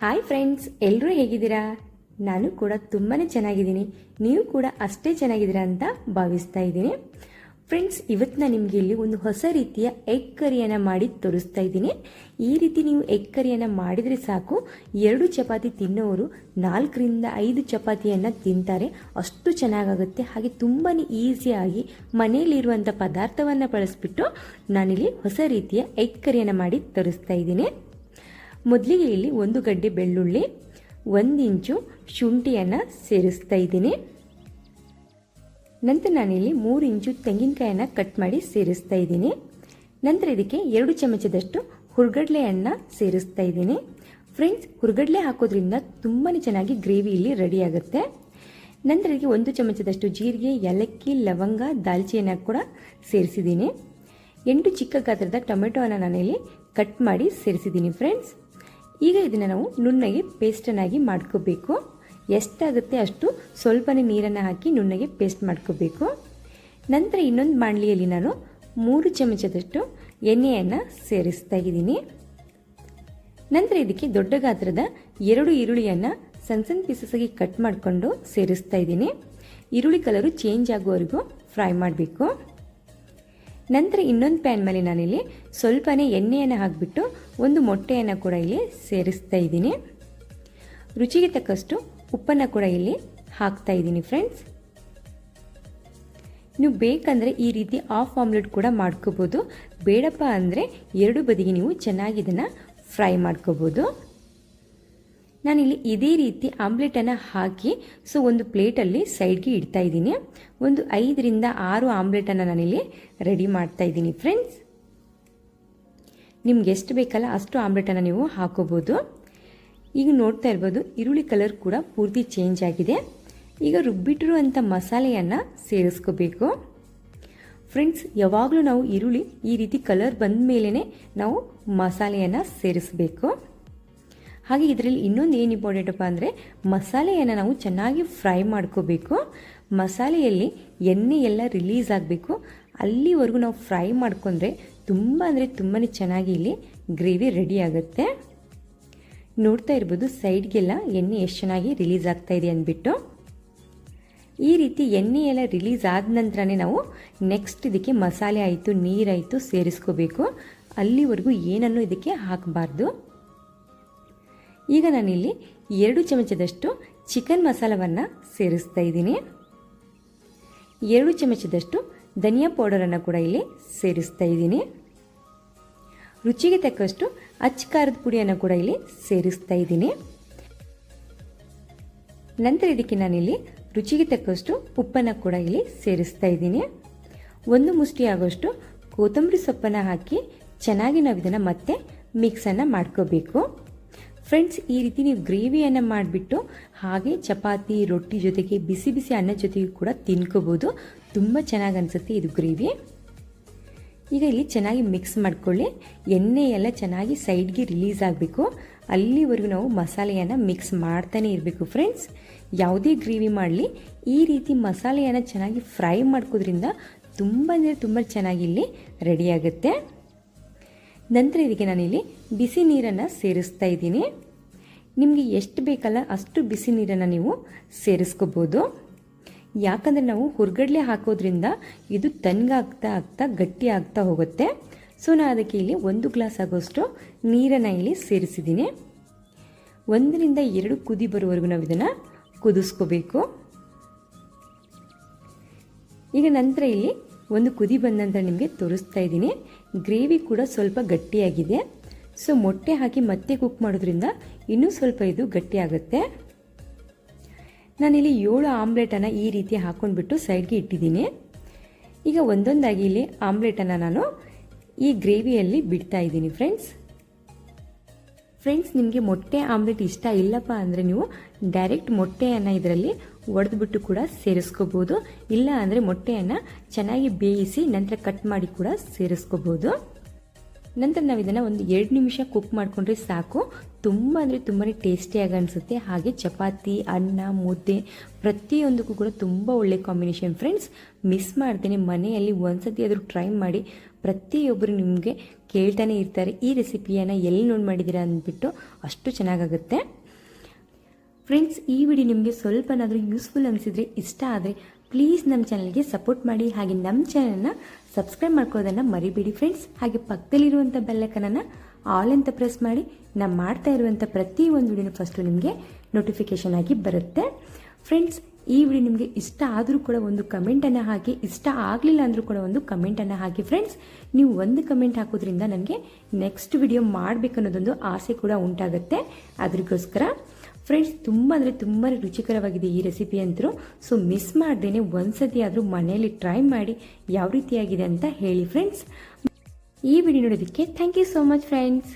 Hi friends ಎಲ್ಲರೂ ಹೇಗಿದ್ದೀರಾ? ನಾನು ಕೂಡ ತುಂಬಾ ಚೆನ್ನಾಗಿದ್ದೀನಿ. ನೀವು ಕೂಡ ಅಷ್ಟೇ ಚೆನ್ನಾಗಿದ್ದೀರಾ ಅಂತ ಭಾವಿಸ್ತಾ ಇದ್ದೀನಿ. ಫ್ರೆಂಡ್ಸ್, ಇವತ್ತು ನಾನು ನಿಮಗೆ ಇಲ್ಲಿ ಒಂದು ಹೊಸ ರೀತಿಯ ಎಗ್ ಕರಿಯನ್ನು ಮಾಡಿ ತೋರಿಸ್ತಾ ಇದ್ದೀನಿ. ಈ ರೀತಿ ನೀವು ಎಗ್ ಕರಿಯನ್ನು ಮಾಡಿದರೆ ಸಾಕು. ಎರಡು ಚಪಾತಿ ತಿನ್ನೋರು ನಾಲ್ಕರಿಂದ ಐದು ಚಪಾತಿಯನ್ನು ತಿಂತಾರೆ. ಅಷ್ಟು ಚೆನ್ನಾಗಾಗುತ್ತೆ. ಹಾಗೆ ತುಂಬಾ ಈಸಿಯಾಗಿ ಮನೆಯಲ್ಲಿರುವಂಥ ಪದಾರ್ಥವನ್ನು ಬಳಸಿಬಿಟ್ಟು ನಾನಿಲ್ಲಿ ಹೊಸ ರೀತಿಯ ಎಗ್ ಕರಿಯನ್ನು ಮಾಡಿ ತೋರಿಸ್ತಾ ಇದ್ದೀನಿ. ಮೊದಲಿಗೆ ಇಲ್ಲಿ ಒಂದು ಗಡ್ಡೆ ಬೆಳ್ಳುಳ್ಳಿ, ಒಂದು ಇಂಚು ಶುಂಠಿಯನ್ನು ಸೇರಿಸ್ತಾ ಇದ್ದೀನಿ. ನಂತರ ನಾನಿಲ್ಲಿ ಮೂರು ಇಂಚು ತೆಂಗಿನಕಾಯನ್ನು ಕಟ್ ಮಾಡಿ ಸೇರಿಸ್ತಾ ಇದ್ದೀನಿ. ನಂತರ ಇದಕ್ಕೆ ಎರಡು ಚಮಚದಷ್ಟು ಹುರ್ಗಡ್ಲೆಯನ್ನು ಸೇರಿಸ್ತಾ ಇದ್ದೀನಿ. ಫ್ರೆಂಡ್ಸ್ ಹುರ್ಗಡ್ಲೆ ಹಾಕೋದ್ರಿಂದ ತುಂಬಾ ಚೆನ್ನಾಗಿ ಗ್ರೇವಿ ಇಲ್ಲಿ ರೆಡಿ ಆಗುತ್ತೆ. ನಂತರ ಇದಕ್ಕೆ ಒಂದು ಚಮಚದಷ್ಟು ಜೀರಿಗೆ, ಏಲಕ್ಕಿ, ಲವಂಗ, ದಾಲ್ಚಿಯನ್ನು ಕೂಡ ಸೇರಿಸಿದ್ದೀನಿ. ಎಂಟು ಚಿಕ್ಕ ಗಾತ್ರದ ಟೊಮೆಟೊವನ್ನು ನಾನಿಲ್ಲಿ ಕಟ್ ಮಾಡಿ ಸೇರಿಸಿದ್ದೀನಿ ಫ್ರೆಂಡ್ಸ್ ಈಗ ಇದನ್ನು ನಾವು ನುಣ್ಣಗೆ ಪೇಸ್ಟನ್ನಾಗಿ ಮಾಡ್ಕೋಬೇಕು. ಎಷ್ಟಾಗುತ್ತೆ ಅಷ್ಟು ಸ್ವಲ್ಪನೇ ನೀರನ್ನು ಹಾಕಿ ನುಣ್ಣಗೆ ಪೇಸ್ಟ್ ಮಾಡ್ಕೋಬೇಕು. ನಂತರ ಇನ್ನೊಂದು ಬಾಣಲಿಯಲ್ಲಿ ನಾನು ಮೂರು ಚಮಚದಷ್ಟು ಎಣ್ಣೆಯನ್ನು ಸೇರಿಸ್ತಾ ಇದ್ದೀನಿ. ನಂತರ ಇದಕ್ಕೆ ದೊಡ್ಡ ಗಾತ್ರದ ಎರಡು ಈರುಳ್ಳಿಯನ್ನು ಸಣ್ಣ ಸಣ್ಣ ಪೀಸಸ್ಸಾಗಿ ಕಟ್ ಮಾಡಿಕೊಂಡು ಸೇರಿಸ್ತಾ ಇದ್ದೀನಿ. ಈರುಳ್ಳಿ ಕಲರು ಚೇಂಜ್ ಆಗುವವರೆಗೂ ಫ್ರೈ ಮಾಡಬೇಕು. ನಂತರ ಇನ್ನೊಂದು ಪ್ಯಾನ್ ಮೇಲೆ ನಾನಿಲ್ಲಿ ಸ್ವಲ್ಪನೇ ಎಣ್ಣೆಯನ್ನು ಹಾಕಿಬಿಟ್ಟು ಒಂದು ಮೊಟ್ಟೆಯನ್ನು ಕೂಡ ಇಲ್ಲಿ ಸೇರಿಸ್ತಾ ಇದ್ದೀನಿ. ರುಚಿಗೆ ತಕ್ಕಷ್ಟು ಉಪ್ಪನ್ನು ಕೂಡ ಇಲ್ಲಿ ಹಾಕ್ತಾ ಇದ್ದೀನಿ ಫ್ರೆಂಡ್ಸ್ ನೀವು ಬೇಕಂದರೆ ಈ ರೀತಿ ಆಫ್ ಆಮ್ಲೆಟ್ ಕೂಡ ಮಾಡ್ಕೋಬೋದು. ಬೇಡಪ್ಪ ಅಂದರೆ ಎರಡು ಬದಿಗೆ ನೀವು ಚೆನ್ನಾಗಿ ಇದನ್ನು ಫ್ರೈ ಮಾಡ್ಕೋಬೋದು. ನಾನಿಲ್ಲಿ ಇದೇ ರೀತಿ ಆಮ್ಲೆಟನ್ನು ಹಾಕಿ, ಸೊ ಒಂದು ಪ್ಲೇಟಲ್ಲಿ ಸೈಡ್ಗೆ ಇಡ್ತಾ ಇದ್ದೀನಿ. ಒಂದು ಐದರಿಂದ ಆರು ಆಮ್ಲೆಟನ್ನು ನಾನಿಲ್ಲಿ ರೆಡಿ ಮಾಡ್ತಾ ಇದ್ದೀನಿ ಫ್ರೆಂಡ್ಸ್. ನಿಮ್ಗೆ ಎಷ್ಟು ಬೇಕಲ್ಲ ಅಷ್ಟು ಆಮ್ಲೆಟನ್ನು ನೀವು ಹಾಕೋಬೋದು. ಈಗ ನೋಡ್ತಾ ಇರ್ಬೋದು, ಈರುಳ್ಳಿ ಕಲರ್ ಕೂಡ ಪೂರ್ತಿ ಚೇಂಜ್ ಆಗಿದೆ. ಈಗ ರುಬ್ಬಿಟ್ಟಿರುವಂಥ ಮಸಾಲೆಯನ್ನು ಸೇರಿಸ್ಕೋಬೇಕು. ಫ್ರೆಂಡ್ಸ್, ಯಾವಾಗಲೂ ನಾವು ಈರುಳ್ಳಿ ಈ ರೀತಿ ಕಲರ್ ಬಂದ ಮೇಲೇ ನಾವು ಮಸಾಲೆಯನ್ನು ಸೇರಿಸಬೇಕು. ಹಾಗೆ ಇದರಲ್ಲಿ ಇನ್ನೊಂದು ಏನು ಇಂಪಾರ್ಟೆಂಟಪ್ಪ ಅಂದರೆ ಮಸಾಲೆಯನ್ನು ನಾವು ಚೆನ್ನಾಗಿ ಫ್ರೈ ಮಾಡ್ಕೋಬೇಕು. ಮಸಾಲೆಯಲ್ಲಿ ಎಣ್ಣೆ ಎಲ್ಲ ರಿಲೀಸ್ ಆಗಬೇಕು. ಅಲ್ಲಿವರೆಗೂ ನಾವು ಫ್ರೈ ಮಾಡ್ಕೊಂಡ್ರೆ ತುಂಬ ಅಂದರೆ ತುಂಬಾ ಚೆನ್ನಾಗಿ ಇಲ್ಲಿ ಗ್ರೇವಿ ರೆಡಿ ಆಗುತ್ತೆ. ನೋಡ್ತಾ ಇರ್ಬೋದು ಸೈಡ್ಗೆಲ್ಲ ಎಣ್ಣೆ ಎಷ್ಟು ಚೆನ್ನಾಗಿ ರಿಲೀಸ್ ಆಗ್ತಾ ಇದೆ ಅಂದ್ಬಿಟ್ಟು. ಈ ರೀತಿ ಎಣ್ಣೆ ಎಲ್ಲ ರಿಲೀಸ್ ಆದ ನಂತರನೇ ನಾವು ನೆಕ್ಸ್ಟ್ ಇದಕ್ಕೆ ಮಸಾಲೆ ಆಯಿತು ನೀರಾಯಿತು ಸೇರಿಸ್ಕೋಬೇಕು. ಅಲ್ಲಿವರೆಗೂ ಏನನ್ನು ಇದಕ್ಕೆ ಹಾಕಬಾರ್ದು. ಈಗ ನಾನಿಲ್ಲಿ ಎರಡು ಚಮಚದಷ್ಟು ಚಿಕನ್ ಮಸಾಲವನ್ನು ಸೇರಿಸ್ತಾ ಇದ್ದೀನಿ. ಎರಡು ಚಮಚದಷ್ಟು ಧನಿಯಾ ಪೌಡರನ್ನು ಕೂಡ ಇಲ್ಲಿ ಸೇರಿಸ್ತಾ ಇದ್ದೀನಿ. ರುಚಿಗೆ ತಕ್ಕಷ್ಟು ಅಚ್ಚ ಖಾರದ ಪುಡಿಯನ್ನು ಕೂಡ ಇಲ್ಲಿ ಸೇರಿಸ್ತಾ ಇದ್ದೀನಿ. ನಂತರ ಇದಕ್ಕೆ ನಾನಿಲ್ಲಿ ರುಚಿಗೆ ತಕ್ಕಷ್ಟು ಉಪ್ಪನ್ನು ಕೂಡ ಇಲ್ಲಿ ಸೇರಿಸ್ತಾ ಇದ್ದೀನಿ. ಒಂದು ಮುಷ್ಟಿ ಆಗೋಷ್ಟು ಕೊತ್ತಂಬರಿ ಸೊಪ್ಪನ್ನು ಹಾಕಿ ಚೆನ್ನಾಗಿ ನಾವು ಇದನ್ನು ಮತ್ತೆ ಮಿಕ್ಸನ್ನು ಮಾಡ್ಕೋಬೇಕು. ಫ್ರೆಂಡ್ಸ್ ಈ ರೀತಿ ನೀವು ಗ್ರೇವಿಯನ್ನು ಮಾಡಿಬಿಟ್ಟು ಹಾಗೆ ಚಪಾತಿ, ರೊಟ್ಟಿ ಜೊತೆಗೆ ಬಿಸಿ ಬಿಸಿ ಅನ್ನ ಜೊತೆಗೆ ಕೂಡ ತಿನ್ಕೋಬೋದು. ತುಂಬ ಚೆನ್ನಾಗಿ ಅನಿಸುತ್ತೆ ಇದು ಗ್ರೇವಿ ಈಗ ಇಲ್ಲಿ ಚೆನ್ನಾಗಿ ಮಿಕ್ಸ್ ಮಾಡ್ಕೊಳ್ಳಿ. ಎಣ್ಣೆ ಎಲ್ಲ ಚೆನ್ನಾಗಿ ಸೈಡ್ಗೆ ರಿಲೀಸ್ ಆಗಬೇಕು. ಅಲ್ಲಿವರೆಗೂ ನಾವು ಮಸಾಲೆಯನ್ನು ಮಿಕ್ಸ್ ಮಾಡ್ತಾನೆ ಇರಬೇಕು ಫ್ರೆಂಡ್ಸ್ ಯಾವುದೇ ಗ್ರೇವಿ ಮಾಡಲಿ, ಈ ರೀತಿ ಮಸಾಲೆಯನ್ನು ಚೆನ್ನಾಗಿ ಫ್ರೈ ಮಾಡ್ಕೋದ್ರಿಂದ ತುಂಬ ಅಂದರೆ ತುಂಬ ಚೆನ್ನಾಗಿ ಇಲ್ಲಿ ರೆಡಿ ಆಗುತ್ತೆ. ನಂತರ ಇದಕ್ಕೆ ನಾನಿಲ್ಲಿ ಬಿಸಿ ನೀರನ್ನು ಸೇರಿಸ್ತಾ ಇದ್ದೀನಿ. ನಿಮಗೆ ಎಷ್ಟು ಬೇಕಲ್ಲ ಅಷ್ಟು ಬಿಸಿ ನೀರನ್ನು ನೀವು ಸೇರಿಸ್ಕೋಬೋದು. ಯಾಕಂದರೆ ನಾವು ಹುರ್ಗಡ್ಲೆ ಹಾಕೋದ್ರಿಂದ ಇದು ತಣ್ಣಗಾಗ್ತಾ ಆಗ್ತಾ ಗಟ್ಟಿ ಆಗ್ತಾ ಹೋಗುತ್ತೆ. ಸೊ ನಾನು ಅದಕ್ಕೆ ಇಲ್ಲಿ ಒಂದು ಗ್ಲಾಸ್ ಆಗೋಷ್ಟು ನೀರನ್ನು ಇಲ್ಲಿ ಸೇರಿಸಿದ್ದೀನಿ. ಒಂದರಿಂದ ಎರಡು ಕುದಿ ಬರುವವರೆಗೂ ನಾವು ಇದನ್ನು ಕುದಿಸ್ಕೋಬೇಕು. ಈಗ ನಂತರ ಇಲ್ಲಿ ಒಂದು ಕುದಿ ಬಂದ ನಂತರ ನಿಮಗೆ ತೋರಿಸ್ತಾ ಇದ್ದೀನಿ. ಗ್ರೇವಿ ಕೂಡ ಸ್ವಲ್ಪ ಗಟ್ಟಿಯಾಗಿದೆ. ಸೊ ಮೊಟ್ಟೆ ಹಾಕಿ ಮತ್ತೆ ಕುಕ್ ಮಾಡೋದ್ರಿಂದ ಇನ್ನೂ ಸ್ವಲ್ಪ ಇದು ಗಟ್ಟಿ ಆಗುತ್ತೆ. ನಾನಿಲ್ಲಿ ಏಳು ಆಮ್ಲೆಟನ್ನು ಈ ರೀತಿ ಹಾಕ್ಕೊಂಡ್ಬಿಟ್ಟು ಸೈಡ್ಗೆ ಇಟ್ಟಿದ್ದೀನಿ. ಈಗ ಒಂದೊಂದಾಗಿ ಇಲ್ಲಿ ಆಮ್ಲೆಟನ್ನು ನಾನು ಈ ಗ್ರೇವಿಯಲ್ಲಿ ಬಿಡ್ತಾ ಇದ್ದೀನಿ ಫ್ರೆಂಡ್ಸ್ ಫ್ರೆಂಡ್ಸ್ ನಿಮಗೆ ಮೊಟ್ಟೆ ಆಮ್ಲೆಟ್ ಇಷ್ಟ ಇಲ್ಲಪ್ಪ ಅಂದರೆ ನೀವು ಡೈರೆಕ್ಟ್ ಮೊಟ್ಟೆಯನ್ನು ಇದರಲ್ಲಿ ಒಡೆದ್ಬಿಟ್ಟು ಕೂಡ ಸೇರಿಸ್ಕೋಬೋದು. ಇಲ್ಲ ಅಂದರೆ ಮೊಟ್ಟೆಯನ್ನು ಚೆನ್ನಾಗಿ ಬೇಯಿಸಿ ನಂತರ ಕಟ್ ಮಾಡಿ ಕೂಡ ಸೇರಿಸ್ಕೋಬೋದು. ನಂತರ ನಾವು ಇದನ್ನು ಒಂದು ಎರಡು ನಿಮಿಷ ಕುಕ್ ಮಾಡಿಕೊಂಡ್ರೆ ಸಾಕು. ತುಂಬ ಅಂದರೆ ತುಂಬಾ ಟೇಸ್ಟಿಯಾಗಿ ಅನಿಸುತ್ತೆ. ಹಾಗೆ ಚಪಾತಿ, ಅನ್ನ, ಮುದ್ದೆ ಪ್ರತಿಯೊಂದಕ್ಕೂ ಕೂಡ ತುಂಬ ಒಳ್ಳೆ ಕಾಂಬಿನೇಷನ್ ಫ್ರೆಂಡ್ಸ್ ಮಿಸ್ ಮಾಡ್ತೇನೆ. ಮನೆಯಲ್ಲಿ ಒಂದ್ಸತಿ ಆದರೂ ಟ್ರೈ ಮಾಡಿ ಪ್ರತಿಯೊಬ್ಬರು ನಿಮಗೆ ಕೇಳ್ತಾನೆ ಇರ್ತಾರೆ. ಈ ರೆಸಿಪಿಯನ್ನು ಎಲ್ಲಿ ನೋಡಿ ಮಾಡಿದ್ದೀರಾ ಅಂದ್ಬಿಟ್ಟು ಅಷ್ಟು ಚೆನ್ನಾಗಾಗುತ್ತೆ. ಫ್ರೆಂಡ್ಸ್ ಈ ವಿಡಿಯೋ ನಿಮಗೆ ಸ್ವಲ್ಪನಾದರೂ ಯೂಸ್ಫುಲ್ ಅನಿಸಿದರೆ ಇಷ್ಟ ಆದರೆ ಪ್ಲೀಸ್ ನಮ್ಮ ಚಾನಲ್ಗೆ ಸಪೋರ್ಟ್ ಮಾಡಿ. ಹಾಗೆ ನಮ್ಮ ಚಾನಲ್ನ ಸಬ್ಸ್ಕ್ರೈಬ್ ಮಾಡ್ಕೊಳ್ಳೋದನ್ನು ಮರಿಬೇಡಿ ಫ್ರೆಂಡ್ಸ್ ಹಾಗೆ ಪಕ್ಕದಲ್ಲಿರುವಂಥ ಬೆಲ್ಲೈಕನನ್ನು ಆಲ್ ಅಂತ ಪ್ರೆಸ್ ಮಾಡಿ. ನಾವು ಮಾಡ್ತಾ ಇರುವಂಥ ಒಂದು ವಿಡಿಯೋನ ಫಸ್ಟು ನಿಮಗೆ ನೋಟಿಫಿಕೇಷನ್ ಆಗಿ ಬರುತ್ತೆ. ಫ್ರೆಂಡ್ಸ್ ಈ ವಿಡಿಯೋ ನಿಮಗೆ ಇಷ್ಟ ಆದರೂ ಕೂಡ ಒಂದು ಕಮೆಂಟನ್ನು ಹಾಕಿ, ಇಷ್ಟ ಆಗಲಿಲ್ಲ ಅಂದರೂ ಕೂಡ ಒಂದು ಕಮೆಂಟನ್ನು ಹಾಕಿ ಫ್ರೆಂಡ್ಸ್ ನೀವು ಒಂದು ಕಮೆಂಟ್ ಹಾಕೋದ್ರಿಂದ ನನಗೆ ನೆಕ್ಸ್ಟ್ ವಿಡಿಯೋ ಮಾಡಬೇಕನ್ನೋದೊಂದು ಆಸೆ ಕೂಡ ಉಂಟಾಗುತ್ತೆ. ಅದಕ್ಕೋಸ್ಕರ ಫ್ರೆಂಡ್ಸ್ ತುಂಬ ಅಂದರೆ ತುಂಬಾ ರುಚಿಕರವಾಗಿದೆ ಈ ರೆಸಿಪಿ ಅಂತರೂ ಸೊ ಮಿಸ್ ಮಾಡ್ದೇ ಒಂದ್ಸತಿ ಆದರೂ ಮನೆಯಲ್ಲಿ ಟ್ರೈ ಮಾಡಿ ಯಾವ ರೀತಿಯಾಗಿದೆ ಅಂತ ಹೇಳಿ ಫ್ರೆಂಡ್ಸ್ ಈ ವಿಡಿಯೋ ನೋಡೋದಕ್ಕೆ thank you so much friends